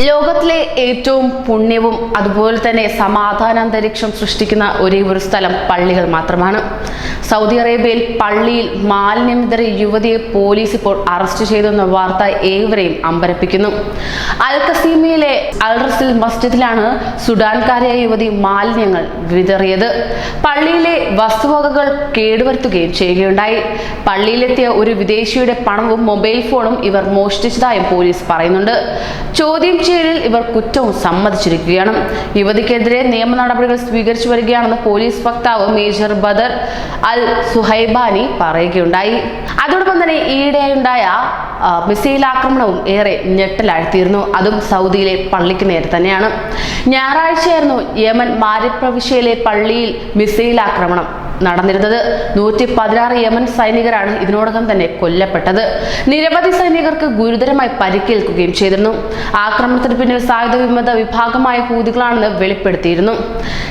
ലോകത്തിലെ ഏറ്റവും പുണ്യവും അതുപോലെ തന്നെ സമാധാന അന്തരീക്ഷം സൃഷ്ടിക്കുന്ന ഒരേ ഒരു സ്ഥലം പള്ളികൾ മാത്രമാണ്. സൗദി അറേബ്യയിൽ പള്ളിയിൽ മാലിന്യം വിതറിയ യുവതിയെ പോലീസ് ഇപ്പോൾ അറസ്റ്റ് ചെയ്തെന്ന വാർത്ത ഏവരെയും അമ്പരപ്പിക്കുന്നു. അൽ കസീമയിലെ അൽ മസ്ജിദിലാണ് സുഡാൻകാരിയായ യുവതി മാലിന്യങ്ങൾ വിതറിയത്. പള്ളിയിലെ വസ്തുവകകൾ കേടുവരുത്തുകയും ചെയ്യുകയുണ്ടായി. പള്ളിയിലെത്തിയ ഒരു വിദേശിയുടെ പണവും മൊബൈൽ ഫോണും ഇവർ മോഷ്ടിച്ചതായും പോലീസ് പറയുന്നുണ്ട്. ചോദ്യം ചെയ്യലിൽ ഇവർ കുറ്റവും സമ്മതിച്ചിരിക്കുകയാണ്. യുവതിക്കെതിരെ നിയമ നടപടികൾ സ്വീകരിച്ചു വരികയാണെന്ന് പോലീസ് വക്താവ് മേജർ ബദർ അൽ സുഹൈബാനി പറയുകയുണ്ടായി. അതോടൊപ്പം തന്നെ ഈയിടെയുണ്ടായ മിസൈൽ ആക്രമണവും ഏറെ ഞെട്ടലാഴ്ത്തിയിരുന്നു. അതും സൗദിയിലെ പള്ളിക്ക് നേരെ തന്നെയാണ്. ഞായറാഴ്ചയായിരുന്നു യമൻ മാരിപ്രവിശ്യയിലെ പള്ളിയിൽ മിസൈൽ ആക്രമണം നടന്നിരുന്നത്. നൂറ്റി പതിനാറ് യമൻ സൈനികരാണ് ഇതിനോടകം തന്നെ കൊല്ലപ്പെട്ടത്. നിരവധി സൈനികർക്ക് ഗുരുതരമായി പരിക്കേൽക്കുകയും ചെയ്തിരുന്നു. ആക്രമണത്തിന് പിന്നിൽ സായുധ വിമത വിഭാഗമായ ഹൂതികളാണെന്ന് വെളിപ്പെടുത്തിയിരുന്നു.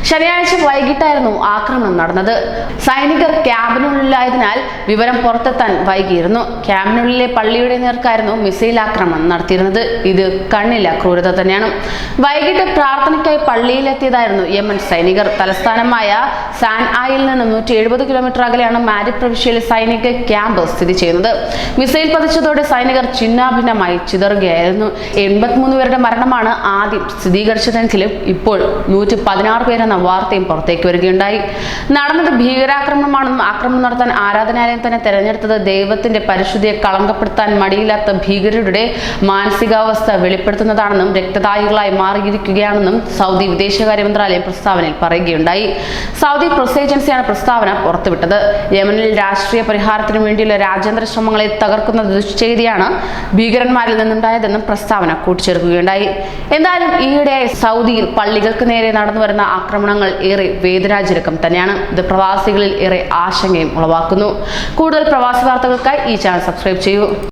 ശനിയാഴ്ച വൈകിട്ടായിരുന്നു ആക്രമണം നടന്നത്. സൈനികർ ക്യാമ്പിനുള്ളിലായതിനാൽ വിവരം പുറത്തെത്താൻ വൈകിയിരുന്നു. ക്യാമ്പിനുള്ളിലെ പള്ളിയുടെ നേർക്കായിരുന്നു മിസൈൽ ആക്രമണം നടത്തിയിരുന്നത്. ഇത് കണ്ണില്ല ക്രൂരത തന്നെയാണ്. വൈകിട്ട് പ്രാർത്ഥനയ്ക്കായി പള്ളിയിലെത്തിയതായിരുന്നു യമൻ സൈനികർ. തലസ്ഥാനമായ സാൻ ആയിൽ നിന്ന് നൂറ്റി എഴുപത് കിലോമീറ്റർ അകലെയാണ് മാരി പ്രവിശ്യയിലെ സൈനിക ക്യാമ്പ് സ്ഥിതി ചെയ്യുന്നത്. മിസൈൽ പതിച്ചതോടെ സൈനികർ ചിന്നാഭിന്നമായി ചിതറുകയായിരുന്നു. എൺപത്തിമൂന്ന് പേരുടെ മരണമാണ് ആദ്യം സ്ഥിരീകരിച്ചതെങ്കിലും ഇപ്പോൾ നൂറ്റി പതിനാറ് പേരെന്ന വാർത്തയും പുറത്തേക്ക് വരികയുണ്ടായി. നടന്നത് ഭീകരാക്രമണമാണെന്നും ആക്രമണം നടത്താൻ ആരാധനാലയം തന്നെ തെരഞ്ഞെടുത്തത് ദൈവത്തിന്റെ പരിശുദ്ധിയെ കളങ്കപ്പെടുത്താൻ മടിയില്ലാത്ത ഭീകരരുടെ മാനസികാവസ്ഥ വെളിപ്പെടുത്തുന്നതാണെന്നും രക്തദായികളായി മാറിയിരിക്കുകയാണെന്നും സൗദി വിദേശകാര്യ മന്ത്രാലയം പ്രസ്താവനയിൽ പറയുകയുണ്ടായി. സൗദി പ്രസ് ഏജൻസിയാണ് പ്രസ്താവന പുറത്തുവിട്ടത്. യമനിൽ രാഷ്ട്രീയ പരിഹാരത്തിനു വേണ്ടിയുള്ള രാജ്യാന്തര ശ്രമങ്ങളെ തകർക്കുന്ന ദുശ്ചേരിയാണ് ഭീകരന്മാരിൽ നിന്നുണ്ടായതെന്നും പ്രസ്താവന കൂട്ടിച്ചേർക്കുകയുണ്ടായി. എന്തായാലും ഈയിടെ സൗദിയിൽ പള്ളികൾക്ക് നേരെ നടന്നു വരുന്ന ആക്രമണങ്ങൾ ഏറെ വേദനാജനകം തന്നെയാണ്. ഇത് പ്രവാസികളിൽ ഏറെ ആശങ്കയും ഉളവാക്കുന്നു. കൂടുതൽ പ്രവാസി വാർത്തകൾക്കായി ഈ ചാനൽ സബ്സ്ക്രൈബ് ചെയ്യൂ.